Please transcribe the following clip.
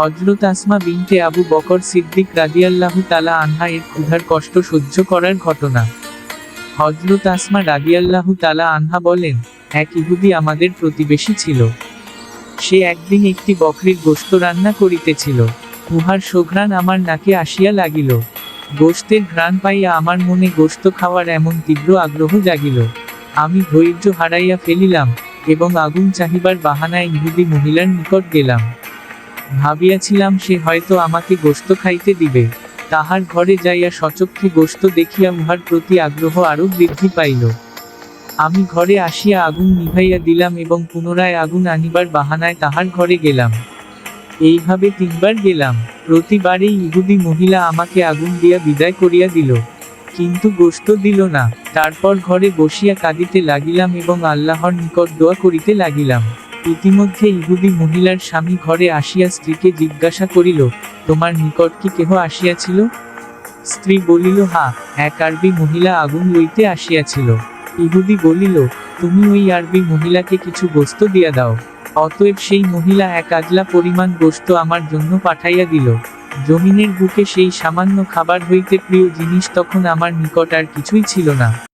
হজরত আসমা বিনতে আবু বকর সিদ্দিক রাদিয়াল্লাহু তালা আনহা এর ক্ষুধার কষ্ট সহ্য করার ঘটনা। হজরত আসমা রাদিয়াল্লাহু তালা আনহা বলেন, এক ইহুদি আমাদের প্রতিবেশী ছিল। সে একদিন একটি বকরির গোস্ত রান্না করিতেছিল। উহার সোঘ্রাণ আমার নাকে আসিয়া লাগিল। গোশতের ঘ্রাণ পাইয়া আমার মনে গোস্ত খাওয়ার এমন তীব্র আগ্রহ জাগিল। আমি ধৈর্য হারাইয়া ফেলিলাম এবং আগুন চাহিবার বাহানায় ইহুদি মহিলার নিকট গেলাম। ভাবিয়াছিলাম সে হয়তো আমাকে গোশত খাইতে দিবে। তাহার ঘরে যাইয়া সচক্ষে গোস্ত দেখিয়া উহার প্রতি আগ্রহ আরও বৃদ্ধি পাইল। আমি ঘরে আসিয়া আগুন নিভাইয়া দিলাম এবং পুনরায় আগুন আনিবার বাহানায় তাহার ঘরে গেলাম। এইভাবে তিনবার গেলাম। প্রতিবারেই ইহুদি মহিলা আমাকে আগুন দিয়া বিদায় করিয়া দিল। কিন্তু গোশত দিল না। তারপর ঘরে বসিয়া কাঁদিতে লাগিলাম এবং আল্লাহর নিকট দোয়া করিতে লাগিলাম। ইতিমধ্যে ইহুদি মহিলার স্বামী ঘরে আসিয়া স্ত্রীকে জিজ্ঞাসা করিল, তোমার নিকট কি কেহ আসিয়াছিল? স্ত্রী বলিল, হা, এক আরবি মহিলা আগুন লইতে আসিয়াছিল। ইহুদি বলিল, তুমি ওই আরবি মহিলাকে কিছু গোস্ত দিয়া দাও। অতএব সেই মহিলা এক আজলা পরিমাণ গোস্ত আমার জন্য পাঠাইয়া দিল। জমিনের বুকে সেই সামান্য খাবার হইতে প্রিয় জিনিস তখন আমার নিকট আর কিছুই ছিল না।